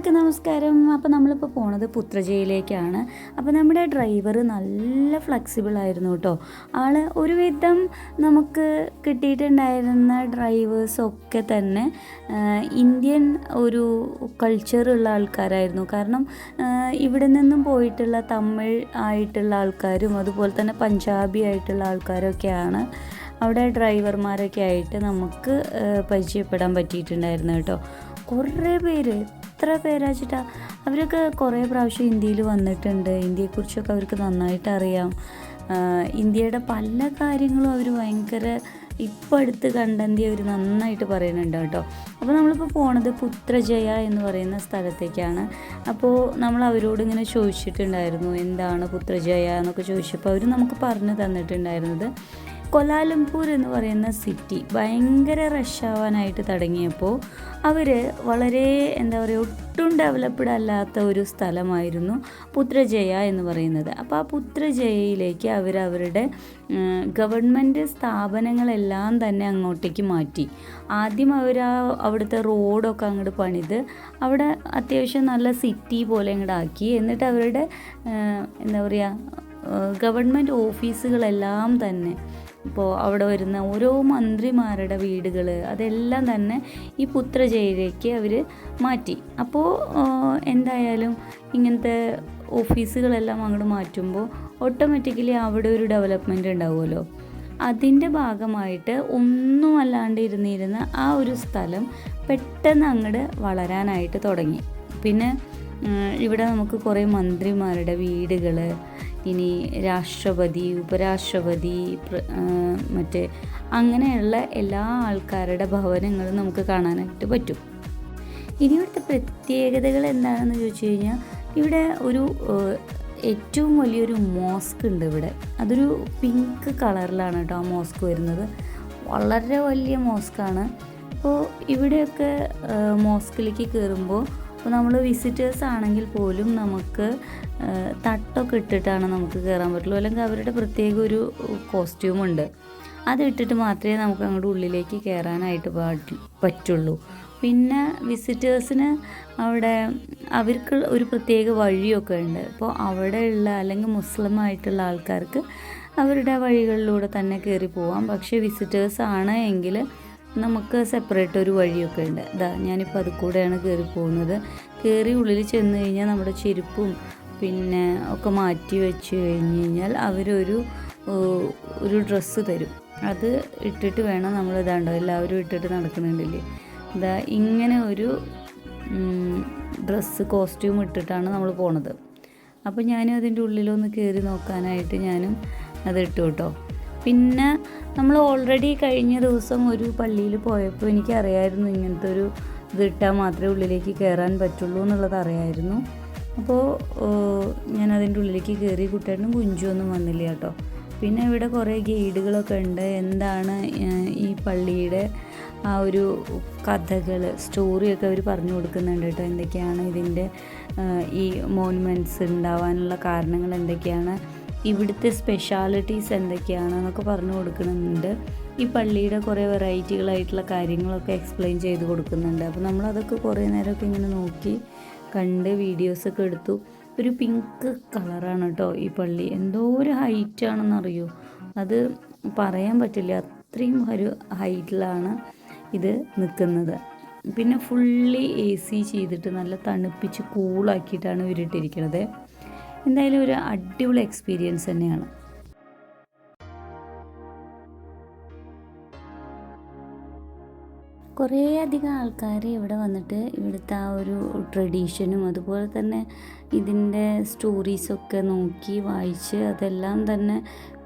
എല്ലാവർക്കും നമസ്കാരം. അപ്പോൾ നമ്മളിപ്പോൾ പോണത് പുത്രജയിലേക്കാണ്. അപ്പോൾ നമ്മുടെ ഡ്രൈവർ നല്ല ഫ്ലെക്സിബിൾ ആയിരുന്നു കേട്ടോ ആൾ ഒരുവിധം നമുക്ക് കിട്ടിയിട്ടുണ്ടായിരുന്ന ഡ്രൈവേഴ്സൊക്കെ തന്നെ ഇന്ത്യൻ ഒരു കൾച്ചറുള്ള ആൾക്കാരായിരുന്നു. കാരണം ഇവിടെ നിന്നും പോയിട്ടുള്ള തമിഴ് ആയിട്ടുള്ള ആൾക്കാരും അതുപോലെ തന്നെ പഞ്ചാബി ആയിട്ടുള്ള ആൾക്കാരൊക്കെയാണ് അവിടെ ഡ്രൈവർമാരൊക്കെ ആയിട്ട് നമുക്ക് പരിചയപ്പെടാൻ പറ്റിയിട്ടുണ്ടായിരുന്നു കേട്ടോ കുറേ പേര് എത്ര പേരാച്ചിട്ടാ അവരൊക്കെ കുറേ പ്രാവശ്യം ഇന്ത്യയിൽ വന്നിട്ടുണ്ട്. ഇന്ത്യയെക്കുറിച്ചൊക്കെ അവർക്ക് നന്നായിട്ട് അറിയാം ഇന്ത്യയുടെ പല കാര്യങ്ങളും അവർ ഭയങ്കര ഇപ്പം അടുത്ത് കണ്ടെന്തി അവർ നന്നായിട്ട് പറയുന്നുണ്ട് കേട്ടോ. അപ്പോൾ നമ്മളിപ്പോൾ പോണത് പുത്രജയ എന്ന് പറയുന്ന സ്ഥലത്തേക്കാണ്. അപ്പോൾ നമ്മൾ അവരോട് ഇങ്ങനെ ചോദിച്ചിട്ടുണ്ടായിരുന്നു എന്താണ് പുത്രജയ? എന്നൊക്കെ ചോദിച്ചപ്പോൾ അവർ നമുക്ക് പറഞ്ഞു തന്നിട്ടുണ്ടായിരുന്നത് കൊലാലംപൂർ എന്ന് പറയുന്ന സിറ്റി ഭയങ്കര റഷ് ആവാനായിട്ട് തുടങ്ങിയപ്പോൾ അവർ വളരെ എന്താ പറയുക ഒട്ടും ഡെവലപ്ഡ് അല്ലാത്ത ഒരു സ്ഥലമായിരുന്നു പുത്രജയ എന്ന് പറയുന്നത്. അപ്പോൾ ആ പുത്രജയയിലേക്ക് അവർ അവരുടെ ഗവൺമെന്റ് സ്ഥാപനങ്ങളെല്ലാം തന്നെ അങ്ങോട്ടേക്ക് മാറ്റി. ആദ്യം അവർ ആ അവിടുത്തെ റോഡൊക്കെ അങ്ങോട്ട് പണിത് അവിടെ അത്യാവശ്യം നല്ല സിറ്റി പോലെ അങ്ങോട്ട് ആക്കി. എന്നിട്ട് അവരുടെ എന്താ പറയുക ഗവൺമെന്റ് ഓഫീസുകളെല്ലാം തന്നെ ഇപ്പോൾ അവിടെ വരുന്ന ഓരോ മന്ത്രിമാരുടെ വീടുകൾ അതെല്ലാം തന്നെ ഈ പുത്രജയിലേക്ക് അവർ മാറ്റി. അപ്പോൾ എന്തായാലും ഇങ്ങനത്തെ ഓഫീസുകളെല്ലാം അങ്ങോട്ട് മാറ്റുമ്പോൾ ഓട്ടോമാറ്റിക്കലി അവിടെ ഒരു ഡെവലപ്മെന്റ് ഉണ്ടാവുമല്ലോ. അതിന്റെ ഭാഗമായിട്ട് ഒന്നും അല്ലാണ്ട് ഇരുന്നിരുന്ന ആ ഒരു സ്ഥലം പെട്ടെന്ന് അങ്ങോട്ട് വളരാനായിട്ട് തുടങ്ങി. പിന്നെ ഇവിടെ നമുക്ക് കുറേ മന്ത്രിമാരുടെ വീടുകൾ ഇനി രാഷ്ട്രപതി ഉപരാഷ്ട്രപതി പ്ര- മറ്റേ അങ്ങനെയുള്ള എല്ലാ ആൾക്കാരുടെ ഭവനങ്ങളും നമുക്ക് കാണാനായിട്ട് പറ്റും. ഇനി ഇവിടുത്തെ പ്രത്യേകതകൾ എന്താണെന്ന് ചോദിച്ചു കഴിഞ്ഞാൽ ഇവിടെ ഒരു ഏറ്റവും വലിയൊരു മോസ്ക് ഉണ്ട് ഇവിടെ. അതൊരു പിങ്ക് കളറിലാണ് കേട്ടോ ആ മോസ്ക് വരുന്നത്. വളരെ വലിയ മോസ്കാണ്. അപ്പോൾ ഇവിടെയൊക്കെ മോസ്കിലേക്ക് കയറുമ്പോൾ ഇപ്പോൾ നമ്മൾ വിസിറ്റേഴ്സ് ആണെങ്കിൽ പോലും നമുക്ക് തട്ടൊക്കെ ഇട്ടിട്ടാണ് നമുക്ക് കയറാൻ പറ്റുള്ളൂ. അല്ലെങ്കിൽ അവരുടെ പ്രത്യേക ഒരു കോസ്റ്റ്യൂമുണ്ട് അതിട്ടിട്ട് മാത്രമേ നമുക്ക് അങ്ങോട്ട് ഉള്ളിലേക്ക് കയറാനായിട്ട് പറ്റുള്ളൂ. പിന്നെ വിസിറ്റേഴ്സിന് അവിടെ അവർക്ക് ഒരു പ്രത്യേക വഴിയൊക്കെ ഉണ്ട്. അപ്പോൾ അവിടെയുള്ള അല്ലെങ്കിൽ മുസ്ലിം ആയിട്ടുള്ള ആൾക്കാർക്ക് അവരുടെ വഴികളിലൂടെ തന്നെ കയറി പോവാം. പക്ഷേ വിസിറ്റേഴ്സ് ആണ് എങ്കിൽ നമുക്ക് സെപ്പറേറ്റ് ഒരു വഴിയൊക്കെ ഉണ്ട്. ഇതാ ഞാനിപ്പോൾ അത് കൂടെയാണ് കയറി പോകുന്നത്. കയറി ഉള്ളിൽ ചെന്ന് കഴിഞ്ഞാൽ നമ്മുടെ ചെരുപ്പും പിന്നെ ഒക്കെ മാറ്റി വെച്ച് കഴിഞ്ഞ് കഴിഞ്ഞാൽ അവരൊരു ഒരു ഡ്രസ്സ് തരും. അത് ഇട്ടിട്ട് വേണം നമ്മൾ ഇതാണ്ടോ എല്ലാവരും ഇട്ടിട്ട് നടക്കുന്നുണ്ടല്ലേ? ഇതാ ഇങ്ങനെ ഒരു ഡ്രസ്സ് കോസ്റ്റ്യൂം ഇട്ടിട്ടാണ് നമ്മൾ പോണത്. അപ്പോൾ ഞാനും അതിന്റെ ഉള്ളിലൊന്ന് കയറി നോക്കാനായിട്ട് ഞാനും അത് ഇട്ടു കേട്ടോ. പിന്നെ നമ്മൾ ഓൾറെഡി കഴിഞ്ഞ ദിവസം ഒരു പള്ളിയിൽ പോയപ്പോൾ എനിക്കറിയായിരുന്നു ഇങ്ങനത്തെ ഒരു ഇത് ഇട്ടാൽ മാത്രമേ ഉള്ളിലേക്ക് കയറാൻ പറ്റുള്ളൂ എന്നുള്ളത് അറിയായിരുന്നു. അപ്പോൾ ഞാൻ അതിന്റെ ഉള്ളിലേക്ക് കയറി കുട്ടിയായിട്ടും കുഞ്ചൊന്നും വന്നില്ല കേട്ടോ. പിന്നെ ഇവിടെ കുറേ ഗൈഡുകളൊക്കെ ഉണ്ട്. എന്താണ് ഈ പള്ളിയുടെ ആ ഒരു കഥകൾ സ്റ്റോറിയൊക്കെ അവർ പറഞ്ഞു കൊടുക്കുന്നുണ്ട് കേട്ടോ. എന്തൊക്കെയാണ് ഇതിന്റെ ഈ മോണുമെന്റ്സ് ഉണ്ടാവാനുള്ള കാരണങ്ങൾ എന്തൊക്കെയാണ്? ഇവിടുത്തെ സ്പെഷ്യാലിറ്റീസ് എന്തൊക്കെയാണ് എന്നൊക്കെ പറഞ്ഞു കൊടുക്കുന്നുണ്ട്. ഈ പള്ളിയുടെ കുറേ വെറൈറ്റികളായിട്ടുള്ള കാര്യങ്ങളൊക്കെ എക്സ്പ്ലെയിൻ ചെയ്ത് കൊടുക്കുന്നുണ്ട്. അപ്പോൾ നമ്മളതൊക്കെ കുറേ നേരമൊക്കെ ഇങ്ങനെ നോക്കി കണ്ട് വീഡിയോസൊക്കെ എടുത്തു. ഒരു പിങ്ക് കളറാണ് കേട്ടോ ഈ പള്ളി. എന്തോ ഒരു ഹൈറ്റ് ആണെന്നറിയോ? അത് പറയാൻ പറ്റില്ല. അത്രയും ഒരു ഹൈറ്റിലാണ് ഇത് നിൽക്കുന്നത്. പിന്നെ ഫുള്ളി എ സി ചെയ്തിട്ട് നല്ല തണുപ്പിച്ച് കൂളാക്കിയിട്ടാണ് ഇവരിട്ടിരിക്കുന്നത് എന്തായാലും ഒരു അടിപൊളി എക്സ്പീരിയൻസ് തന്നെയാണ്. കുറേ അധികം ആൾക്കാർ ഇവിടെ വന്നിട്ട് ഇവിടുത്തെ ആ ഒരു ട്രഡീഷനും അതുപോലെ തന്നെ ഇതിന്റെ സ്റ്റോറീസൊക്കെ നോക്കി വായിച്ച് അതെല്ലാം തന്നെ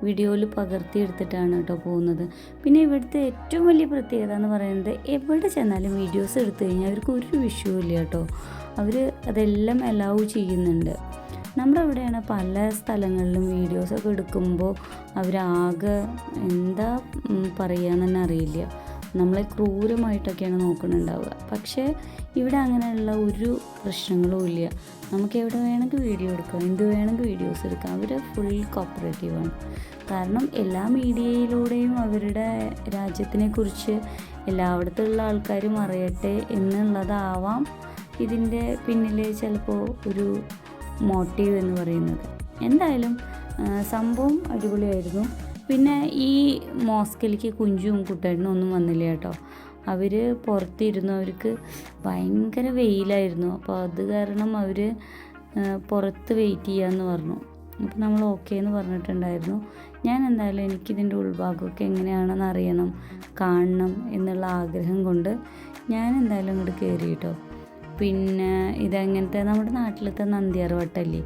വീഡിയോയിൽ പകർത്തിയെടുത്തിട്ടാണ് കേട്ടോ പോകുന്നത്. പിന്നെ ഇവിടുത്തെ ഏറ്റവും വലിയ പ്രത്യേകത എന്ന് പറയുന്നത് എവിടെ ചെന്നാലും വീഡിയോസ് എടുത്തു കഴിഞ്ഞാൽ അവർക്ക് ഒരു വിഷയവും ഇല്ല കേട്ടോ. അവർ അതെല്ലാം അലൗ ചെയ്യുന്നുണ്ട്. നമ്മുടെ ഇവിടെയാണ് പല സ്ഥലങ്ങളിലും വീഡിയോസൊക്കെ എടുക്കുമ്പോൾ അവരാകെ എന്താ പറയുകയെന്ന് തന്നെ അറിയില്ല. നമ്മളെ ക്രൂരമായിട്ടൊക്കെയാണ് നോക്കുന്നുണ്ടാവുക. പക്ഷേ ഇവിടെ അങ്ങനെയുള്ള ഒരു പ്രശ്നങ്ങളും ഇല്ല. നമുക്ക് എവിടെ വേണമെങ്കിൽ വീഡിയോ എടുക്കാം എന്ത് വേണമെങ്കിൽ വീഡിയോസ് എടുക്കാം. അവർ ഫുൾ കോപ്പറേറ്റീവാണ് കാരണം എല്ലാ മീഡിയയിലൂടെയും അവരുടെ രാജ്യത്തിനെ കുറിച്ച് എല്ലായിടത്തുള്ള ആൾക്കാരും അറിയട്ടെ എന്നുള്ളതാവാം ഇതിന്റെ പിന്നിൽ ചിലപ്പോൾ ഒരു മോട്ടീവ് എന്ന് പറയുന്നത്. എന്തായാലും സംഭവം അടിപൊളിയായിരുന്നു. പിന്നെ ഈ മോസ്കിലേക്ക് കുഞ്ചും കുട്ടേട്ടനും ഒന്നും വന്നില്ല കേട്ടോ. അവർ പുറത്തിരുന്നവർക്ക് ഭയങ്കര വെയിലായിരുന്നു. അപ്പോൾ അത് കാരണം അവർ പുറത്ത് വെയിറ്റ് ചെയ്യാമെന്ന് പറഞ്ഞു. അപ്പോൾ നമ്മൾ ഓക്കേ എന്ന് പറഞ്ഞിട്ടുണ്ടായിരുന്നു. ഞാൻ എന്തായാലും എനിക്കിതിന്റെ ഉൾഭാഗമൊക്കെ എങ്ങനെയാണെന്ന് അറിയണം കാണണം എന്നുള്ള ആഗ്രഹം കൊണ്ട് ഞാൻ എന്തായാലും ഇങ്ങോട്ട് കയറി കേട്ടോ. പിന്നെ ഇതെങ്ങനത്തെ നമ്മുടെ നാട്ടിലത്തെ നന്ദിയാർ വട്ടല്ലേ?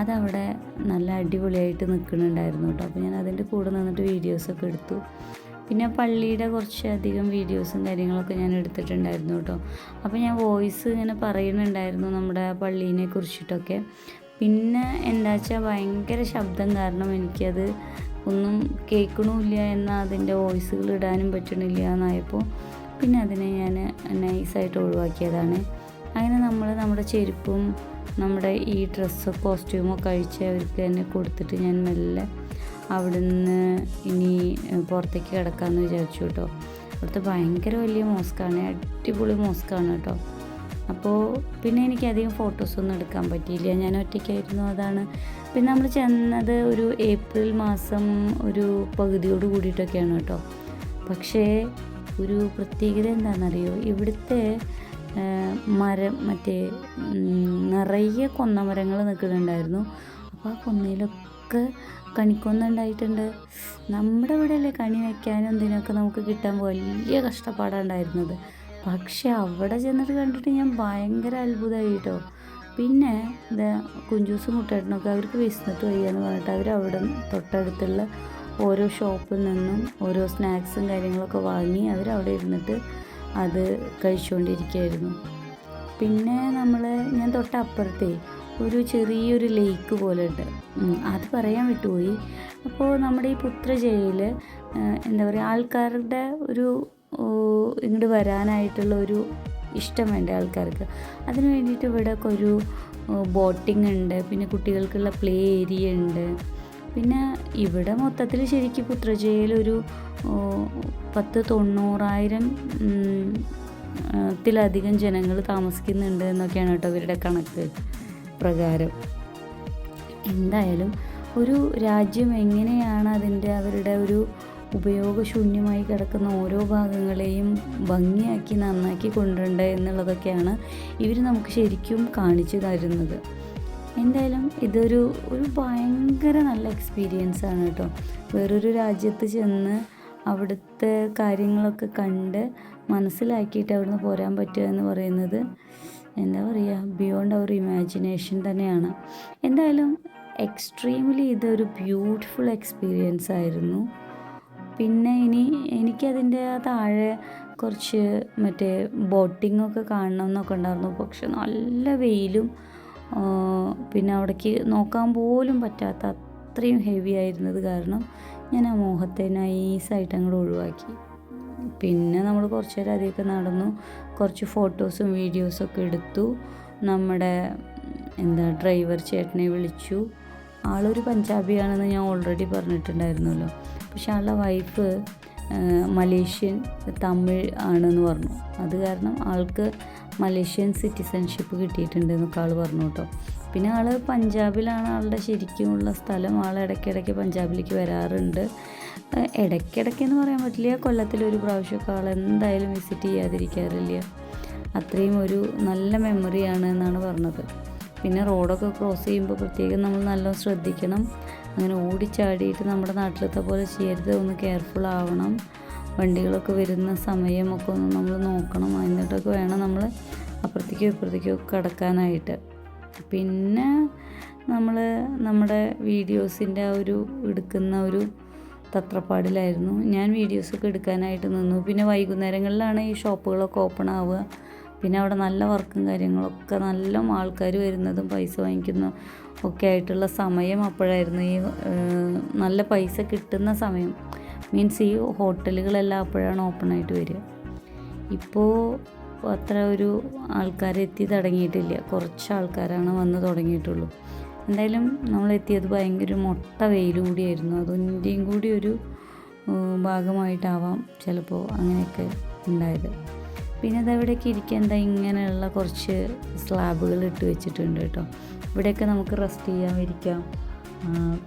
അതവിടെ നല്ല അടിപൊളിയായിട്ട് നിൽക്കുന്നുണ്ടായിരുന്നു കേട്ടോ. അപ്പോൾ ഞാൻ അതിന്റെ കൂടെ നിന്നിട്ട് വീഡിയോസൊക്കെ എടുത്തു. പിന്നെ പള്ളിയുടെ കുറച്ചധികം വീഡിയോസും കാര്യങ്ങളൊക്കെ ഞാൻ എടുത്തിട്ടുണ്ടായിരുന്നു കേട്ടോ. അപ്പോൾ ഞാൻ വോയിസ് ഇങ്ങനെ പറയുന്നുണ്ടായിരുന്നു നമ്മുടെ പള്ളീനെ കുറിച്ചിട്ടൊക്കെ. പിന്നെ എന്താ വെച്ചാൽ ഭയങ്കര ശബ്ദം കാരണം എനിക്കത് ഒന്നും കേൾക്കണമില്ല എന്ന അതിന്റെ വോയിസുകൾ ഇടാനും പറ്റണില്ല എന്നായപ്പോൾ പിന്നെ അതിനെ ഞാൻ നൈസായിട്ട് ഒഴിവാക്കിയതാണ്. അങ്ങനെ നമ്മൾ നമ്മുടെ ചെരുപ്പും നമ്മുടെ ഈ ഡ്രസ്സ് കോസ്റ്റ്യൂമോ കഴിച്ച് അവർക്ക് തന്നെ കൊടുത്തിട്ട് ഞാൻ മെല്ലെ അവിടുന്ന് ഇനി പുറത്തേക്ക് കിടക്കാമെന്ന് വിചാരിച്ചു കേട്ടോ. അവിടുത്തെ ഭയങ്കര വലിയ മോസ്കാണ് അടിപൊളി മോസ്കാണ് കേട്ടോ. അപ്പോൾ പിന്നെ എനിക്ക് അധികം ഫോട്ടോസൊന്നും എടുക്കാൻ പറ്റിയില്ല. ഞാൻ ഒറ്റയ്ക്കായിരുന്നു അതാണ്. പിന്നെ നമ്മൾ ചെന്നത് ഒരു ഏപ്രിൽ മാസം ഒരു പകുതിയോട് കൂടിയിട്ടൊക്കെയാണ് കേട്ടോ. പക്ഷേ ഒരു പ്രത്യേകത എന്താണെന്നറിയോ? ഇവിടുത്തെ മരം മറ്റേ നിറയെ കൊന്നമരങ്ങൾ നിൽക്കുന്നുണ്ടായിരുന്നു. അപ്പോൾ ആ കൊന്നയിലൊക്കെ കണിക്കൊന്ന ഉണ്ടായിട്ടുണ്ട്. നമ്മുടെ ഇവിടെ അല്ലേ കണി വയ്ക്കാനും എന്തിനൊക്കെ നമുക്ക് കിട്ടാൻ വലിയ കഷ്ടപ്പാടാണ് പക്ഷെ അവിടെ ചെന്നിട്ട് കണ്ടിട്ട് ഞാൻ ഭയങ്കര അത്ഭുതമായി കേട്ടോ. പിന്നെ ഇത് കുഞ്ചൂസും മുട്ടേട്ടനൊക്കെ അവർക്ക് വിശന്നിട്ട് വയ്യാന്ന് പറഞ്ഞിട്ട് അവർ അവിടെ തൊട്ടടുത്തുള്ള ഓരോ ഷോപ്പിൽ നിന്നും ഓരോ സ്നാക്സും കാര്യങ്ങളൊക്കെ വാങ്ങി അവർ അവിടെ ഇരുന്നിട്ട് അത് കഴിച്ചുകൊണ്ടിരിക്കുകയായിരുന്നു. പിന്നെ നമ്മൾ ഞാൻ തൊട്ടപ്പുറത്തേ ഒരു ചെറിയൊരു ലേക്ക് പോലെ ഉണ്ട് അത് പറയാൻ വിട്ടുപോയി. അപ്പോൾ നമ്മുടെ ഈ പുത്രജയിൽ എന്താ പറയുക ആൾക്കാരുടെ ഒരു ഇങ്ങോട്ട് വരാനായിട്ടുള്ള ഒരു ഇഷ്ടം വേണ്ട ആൾക്കാർക്ക്. അതിന് വേണ്ടിയിട്ട് ഇവിടെ ഒരു ബോട്ടിംഗ് ഉണ്ട്. പിന്നെ കുട്ടികൾക്കുള്ള പ്ലേ ഏരിയ ഉണ്ട്. പിന്നെ ഇവിടെ മൊത്തത്തിൽ ശരിക്കും ഓ, പത്ത് തൊണ്ണൂറായിരം ത്തിലധികം ജനങ്ങൾ താമസിക്കുന്നുണ്ട് എന്നൊക്കെയാണ് കേട്ടോ ഇവരുടെ കണക്ക് പ്രകാരം. എന്തായാലും ഒരു രാജ്യം എങ്ങനെയാണ് അതിന്റെ അവരുടെ ഒരു ഉപയോഗശൂന്യമായി കിടക്കുന്ന ഓരോ ഭാഗങ്ങളെയും ഭംഗിയാക്കി നന്നാക്കി കൊണ്ടുവരേണ്ടത് എന്നുള്ളതൊക്കെയാണ് ഇവർ നമുക്ക് ശരിക്കും കാണിച്ചു തരുന്നത്. എന്തായാലും ഇതൊരു ഒരു ഭയങ്കര നല്ല എക്സ്പീരിയൻസ് ആണ് കേട്ടോ. വേറൊരു രാജ്യത്ത് ചെന്ന് അവിടുത്തെ കാര്യങ്ങളൊക്കെ കണ്ട് മനസ്സിലാക്കിയിട്ട് അവിടുന്ന് പോരാൻ പറ്റുക എന്ന് പറയുന്നത് എന്താ പറയുക ബിയോണ്ട് അവർ ഇമാജിനേഷൻ തന്നെയാണ്. എന്തായാലും എക്സ്ട്രീംലി ഇതൊരു ബ്യൂട്ടിഫുൾ എക്സ്പീരിയൻസ് ആയിരുന്നു. പിന്നെ ഇനി എനിക്കതിന്റെ താഴെ കുറച്ച് മറ്റേ ബോട്ടിങ്ങൊക്കെ കാണണം എന്നൊക്കെ ഉണ്ടായിരുന്നു. പക്ഷെ നല്ല വെയിലും പിന്നെ അവിടേക്ക് നോക്കാൻ പോലും പറ്റാത്ത അത്രയും ഹെവി ആയിരുന്നത് കാരണം ഞാൻ ആ മോഹത്തെ നൈസായിട്ട് അങ്ങോട്ട് ഒഴിവാക്കി. പിന്നെ നമ്മൾ കുറച്ച് നേരം അധികമൊക്കെ നടന്നു. കുറച്ച് ഫോട്ടോസും വീഡിയോസൊക്കെ എടുത്തു. നമ്മുടെ എന്താ ഡ്രൈവർ ചേട്ടനെ വിളിച്ചു. ആളൊരു പഞ്ചാബിയാണെന്ന് ഞാൻ ഓൾറെഡി പറഞ്ഞിട്ടുണ്ടായിരുന്നല്ലോ. പക്ഷെ ആളുടെ വൈഫ് മലേഷ്യൻ തമിഴ് ആണെന്ന് പറഞ്ഞു. അത് കാരണം ആൾക്ക് മലേഷ്യൻ സിറ്റിസൺഷിപ്പ് കിട്ടിയിട്ടുണ്ട് ആൾ പറഞ്ഞു കേട്ടോ. പിന്നെ ആൾ പഞ്ചാബിലാണ് ആളുടെ ശരിക്കുമുള്ള സ്ഥലം. ആൾ ഇടയ്ക്കിടയ്ക്ക് പഞ്ചാബിലേക്ക് വരാറുണ്ട്. ഇടയ്ക്കിടയ്ക്ക് എന്ന് പറയാൻ പറ്റില്ല. കൊല്ലത്തിൽ ഒരു പ്രാവശ്യമൊക്കെ ആൾ എന്തായാലും വിസിറ്റ് ചെയ്യാതിരിക്കാറില്ല. അത്രയും ഒരു നല്ല മെമ്മറിയാണ് എന്നാണ് പറഞ്ഞത്. പിന്നെ റോഡൊക്കെ ക്രോസ് ചെയ്യുമ്പോൾ പ്രത്യേകം നമ്മൾ നല്ലോണം ശ്രദ്ധിക്കണം. അങ്ങനെ ഓടിച്ചാടിയിട്ട് നമ്മുടെ നാട്ടിലത്തെ പോലെ ചെയ്യരുത്. ഒന്ന് കെയർഫുൾ ആവണം. വണ്ടികളൊക്കെ വരുന്ന സമയമൊക്കെ ഒന്ന് നമ്മൾ നോക്കണം. എന്നിട്ടൊക്കെ വേണം നമ്മൾ അപ്പുറത്തേക്കോ ഇപ്പുറത്തേക്കോ കടക്കാനായിട്ട്. പിന്നെ നമ്മൾ നമ്മുടെ വീഡിയോസിന്റെ ആ ഒരു എടുക്കുന്ന ഒരു തത്രപ്പാടിലായിരുന്നു. ഞാൻ വീഡിയോസൊക്കെ എടുക്കാനായിട്ട് നിന്നു. പിന്നെ വൈകുന്നേരങ്ങളിലാണ് ഈ ഷോപ്പുകളൊക്കെ ഓപ്പൺ ആവുക. പിന്നെ അവിടെ നല്ല വർക്കും കാര്യങ്ങളൊക്കെ നല്ല ആൾക്കാർ വരുന്നതും പൈസ വാങ്ങിക്കുന്ന ഒക്കെ ആയിട്ടുള്ള സമയം അപ്പോഴായിരുന്നു ഈ നല്ല പൈസ കിട്ടുന്ന സമയം. മീൻസ് ഈ ഹോട്ടലുകളെല്ലാം അപ്പോഴാണ് ഓപ്പൺ ആയിട്ട് വരിക. ഇപ്പോൾ അത്ര ഒരു ആൾക്കാരെത്തി തുടങ്ങിയിട്ടില്ല. കുറച്ച് ആൾക്കാരാണ് വന്ന് തുടങ്ങിയിട്ടുള്ളൂ. എന്തായാലും നമ്മൾ എത്തിയത് ഭയങ്കര മൊട്ട വെയിൽ കൂടിയായിരുന്നു. അതിന്റെയും കൂടി ഒരു ഭാഗമായിട്ടാവാം ചിലപ്പോൾ അങ്ങനെയൊക്കെ ഉണ്ടായത്. പിന്നെ അതവിടെയൊക്കെ ഇരിക്കാൻ? എന്താ ഇങ്ങനെയുള്ള കുറച്ച് സ്ലാബുകൾ ഇട്ട് വെച്ചിട്ടുണ്ട് കേട്ടോ. ഇവിടെയൊക്കെ നമുക്ക് റെസ്റ്റ് ചെയ്യാം ഇരിക്കാം.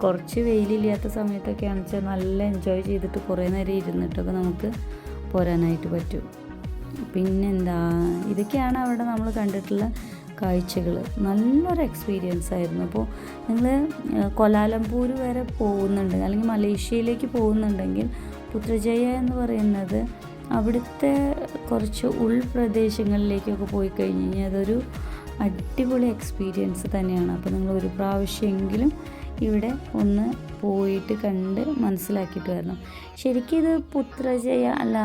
കുറച്ച് വെയിലില്ലാത്ത സമയത്തൊക്കെയാണെന്ന് വെച്ചാൽ നല്ല എൻജോയ് ചെയ്തിട്ട് കുറേ നേരം ഇരുന്നിട്ടൊക്കെ നമുക്ക് പോരാനായിട്ട് പറ്റും. പിന്നെന്താ ഇതൊക്കെയാണ് അവിടെ നമ്മൾ കണ്ടിട്ടുള്ള കാഴ്ചകൾ. നല്ലൊരു എക്സ്പീരിയൻസ് ആയിരുന്നു. അപ്പോൾ നിങ്ങൾ കൊലാലംപൂർ വരെ പോകുന്നുണ്ടെങ്കിൽ അല്ലെങ്കിൽ മലേഷ്യയിലേക്ക് പോകുന്നുണ്ടെങ്കിൽ പുത്രജയ എന്ന് പറയുന്നത് അവിടുത്തെ കുറച്ച് ഉൾപ്രദേശങ്ങളിലേക്കൊക്കെ പോയി കഴിഞ്ഞ് കഴിഞ്ഞാൽ അതൊരു അടിപൊളി എക്സ്പീരിയൻസ് തന്നെയാണ്. അപ്പോൾ നിങ്ങൾ ഒരു പ്രാവശ്യമെങ്കിലും ഇവിടെ ഒന്ന് പോയിട്ട് കണ്ട് മനസ്സിലാക്കിയിട്ട് വരണം ശരിക്കും ഇത് പുത്രജയ അല്ല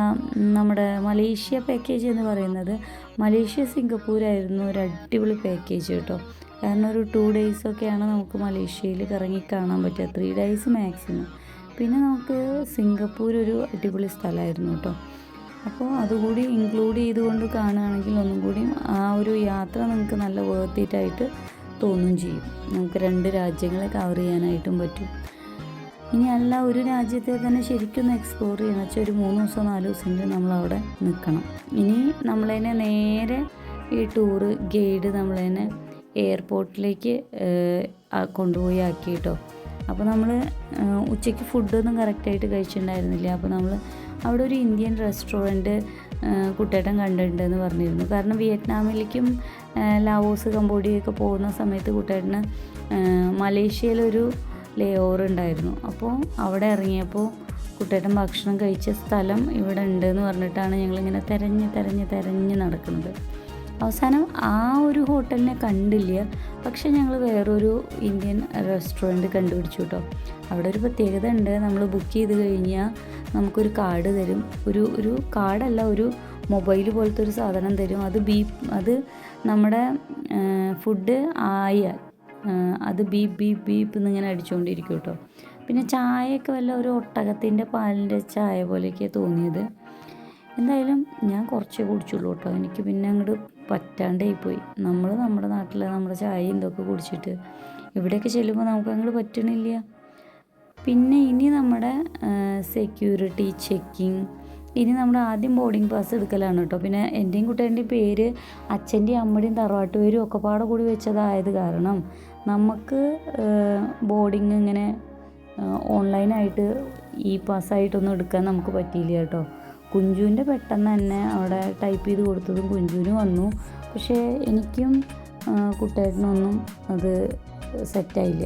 നമ്മുടെ മലേഷ്യ പാക്കേജ് എന്ന് പറയുന്നത് മലേഷ്യ സിംഗപ്പൂരായിരുന്നു ഒരു അടിപൊളി പാക്കേജ് കേട്ടോ. കാരണം ഒരു ടു ഡേയ്സൊക്കെയാണ് നമുക്ക് മലേഷ്യയിൽ കറങ്ങി കാണാൻ പറ്റുക. ത്രീ ഡേയ്സ് മാക്സിമം പിന്നെ നമുക്ക് സിംഗപ്പൂർ ഒരു അടിപൊളി സ്ഥലമായിരുന്നു കേട്ടോ. അപ്പോൾ അതുകൂടി ഇൻക്ലൂഡ് ചെയ്തുകൊണ്ട് കാണുകയാണെങ്കിൽ ഒന്നും കൂടി ആ ഒരു യാത്ര നിങ്ങൾക്ക് നല്ല വേർത്തിട്ടായിട്ട് തോന്നും ചെയ്യും. നമുക്ക് രണ്ട് രാജ്യങ്ങളെ കവർ ചെയ്യാനായിട്ടും പറ്റും. ഇനി അല്ല ഒരു രാജ്യത്തെ തന്നെ ശരിക്കും എക്സ്പ്ലോർ ചെയ്യണം. വെച്ചാൽ ഒരു മൂന്ന് ദിവസം നാല് ദിവസമെങ്കിലും നമ്മളവിടെ നിൽക്കണം ഇനി നമ്മളതിനെ നേരെ ഈ ടൂറ് ഗൈഡ് നമ്മളതിനെ എയർപോർട്ടിലേക്ക് കൊണ്ടുപോയി ആക്കി കേട്ടോ അപ്പോൾ നമ്മൾ ഉച്ചയ്ക്ക് ഫുഡൊന്നും കറക്റ്റായിട്ട് കഴിച്ചിട്ടുണ്ടായിരുന്നില്ല. അപ്പോൾ നമ്മൾ അവിടെ ഒരു ഇന്ത്യൻ റെസ്റ്റോറന്റ് കുട്ടേട്ടൻ കണ്ടിട്ടുണ്ടെന്ന് പറഞ്ഞിരുന്നു. കാരണം വിയറ്റ്നാമിലേക്കും ലാവോസ് കംബോഡിയൊക്കെ പോകുന്ന സമയത്ത് കുട്ടേട്ടന് മലേഷ്യയിലൊരു ലേ ഓവർ ഉണ്ടായിരുന്നു. അപ്പോൾ അവിടെ ഇറങ്ങിയപ്പോൾ കുട്ടേട്ടൻ ഭക്ഷണം കഴിച്ച സ്ഥലം ഇവിടെ ഉണ്ട് എന്ന് പറഞ്ഞിട്ടാണ് ഞങ്ങളിങ്ങനെ തിരഞ്ഞ് തിരഞ്ഞ് തിരഞ്ഞ് നടക്കുന്നത്. അവസാനം ആ ഒരു ഹോട്ടലിനെ കണ്ടില്ല. പക്ഷേ ഞങ്ങൾ വേറൊരു ഇന്ത്യൻ റെസ്റ്റോറന്റ് കണ്ടുപിടിച്ചു കേട്ടോ അവിടെ ഒരു പ്രത്യേകത ഉണ്ട്. നമ്മൾ ബുക്ക് ചെയ്ത് കഴിഞ്ഞാൽ നമുക്കൊരു കാർഡ് തരും. ഒരു ഒരു കാർഡല്ല ഒരു മൊബൈൽ പോലത്തെ ഒരു സാധനം തരും. അത് ബീ അത് നമ്മുടെ ഫുഡ് ആയാൽ അത് ബീപ് ബീപ് ബീപ്പ് എന്നിങ്ങനെ അടിച്ചുകൊണ്ടിരിക്കും കേട്ടോ പിന്നെ ചായയൊക്കെ വല്ല ഒരു ഒട്ടകത്തിന്റെ പാലിന്റെ ചായ പോലെയൊക്കെ തോന്നിയത്. എന്തായാലും ഞാൻ കുറച്ചേ കുടിച്ചുള്ളൂ കേട്ടോ എനിക്ക് പിന്നെ അങ്ങോട്ട് പറ്റാണ്ടായി പോയി നമ്മൾ നമ്മുടെ നാട്ടിൽ നമ്മുടെ ചായ എന്തൊക്കെ കുടിച്ചിട്ട് ഇവിടെയൊക്കെ ചെല്ലുമ്പോൾ നമുക്ക് അങ്ങോട്ട് പറ്റണില്ല. പിന്നെ ഇനി നമ്മുടെ സെക്യൂരിറ്റി ചെക്കിങ് ഇനി നമ്മൾ ആദ്യം ബോർഡിംഗ് പാസ് എടുക്കലാണ് കേട്ടോ പിന്നെ എന്റെയും കുട്ടേന്റെയും പേര് അച്ഛന്റെയും അമ്മയുടെയും തറവാട്ട് പേരും ഒക്കെ പാടെ കൂടി വെച്ചതായത് കാരണം നമുക്ക് ബോർഡിങ് ഇങ്ങനെ ഓൺലൈനായിട്ട് ഇ പാസ്സായിട്ടൊന്നും എടുക്കാൻ നമുക്ക് പറ്റിയില്ല കേട്ടോ കുഞ്ചുവിന്റെ പെട്ടെന്ന് തന്നെ അവിടെ ടൈപ്പ് ചെയ്ത് കൊടുത്തതും കുഞ്ചുവിന് വന്നു. പക്ഷേ എനിക്കും കുട്ടേട്ടനൊന്നും അത് സെറ്റായില്ല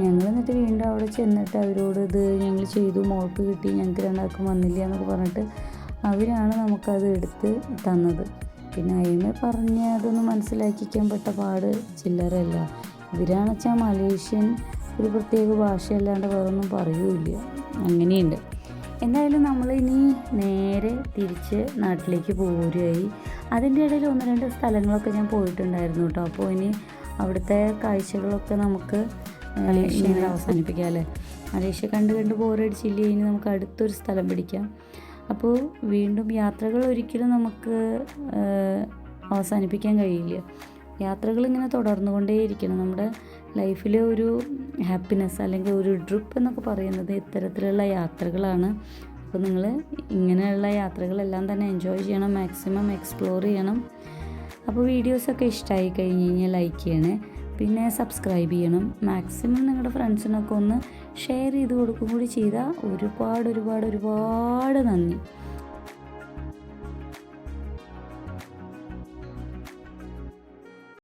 ഞങ്ങൾ എന്നിട്ട് വീണ്ടും അവിടെ ചെന്നിട്ട് അവരോട് ഇത് ഞങ്ങൾ ചെയ്തു മോൾക്ക് കിട്ടി ഞങ്ങൾക്ക് രണ്ടാൾക്കും വന്നില്ല എന്നൊക്കെ പറഞ്ഞിട്ട് അവരാണ് നമുക്കത് എടുത്ത് തന്നത്. പിന്നെ അയിമ പറഞ്ഞ് അതൊന്ന് മനസ്സിലാക്കിക്കാൻ പെട്ട പാട് ചില്ലറല്ല ഇവരാണെച്ചാൽ മലേഷ്യൻ ഒരു പ്രത്യേക ഭാഷയല്ലാണ്ട് വേറൊന്നും പറയൂല അങ്ങനെയുണ്ട്. എന്തായാലും നമ്മൾ ഇനി നേരെ തിരിച്ച് നാട്ടിലേക്ക് പോരുകയായി. അതിന്റെ ഇടയിൽ ഒന്ന് രണ്ട് സ്ഥലങ്ങളൊക്കെ ഞാൻ പോയിട്ടുണ്ടായിരുന്നു കേട്ടോ. അപ്പോൾ ഇനി അവിടുത്തെ കാഴ്ചകളൊക്കെ നമുക്ക് ഇങ്ങനെ അവസാനിപ്പിക്കാം അല്ലേ? മലേഷ്യ കണ്ട് കണ്ട് ബോറടിച്ചില്ല? ഇനി നമുക്ക് അടുത്തൊരു സ്ഥലം പിടിക്കാം. അപ്പോൾ വീണ്ടും യാത്രകൾ ഒരിക്കലും നമുക്ക് അവസാനിപ്പിക്കാൻ കഴിയില്ല. യാത്രകൾ ഇങ്ങനെ തുടർന്നുകൊണ്ടേയിരിക്കണം. നമ്മുടെ ലൈഫിലെ ഒരു ഹാപ്പിനെസ് അല്ലെങ്കിൽ ഒരു ട്രിപ്പ് എന്നൊക്കെ പറയുന്നത് ഇത്തരത്തിലുള്ള യാത്രകളാണ്. അപ്പോൾ നിങ്ങൾ ഇങ്ങനെയുള്ള യാത്രകളെല്ലാം തന്നെ എൻജോയ് ചെയ്യണം മാക്സിമം എക്സ്പ്ലോർ ചെയ്യണം. അപ്പോൾ വീഡിയോസൊക്കെ ഇഷ്ടമായി കഴിഞ്ഞ് കഴിഞ്ഞാൽ ലൈക്ക് ചെയ്യണേ. പിന്നെ സബ്സ്ക്രൈബ് ചെയ്യണം. മാക്സിമം നിങ്ങളുടെ ഫ്രണ്ട്സിനൊക്കെ ഒന്ന് ഷെയർ ചെയ്ത് കൊടുക്കും കൂടി ചെയ്താൽ ഒരുപാട് ഒരുപാട് ഒരുപാട് നന്ദി.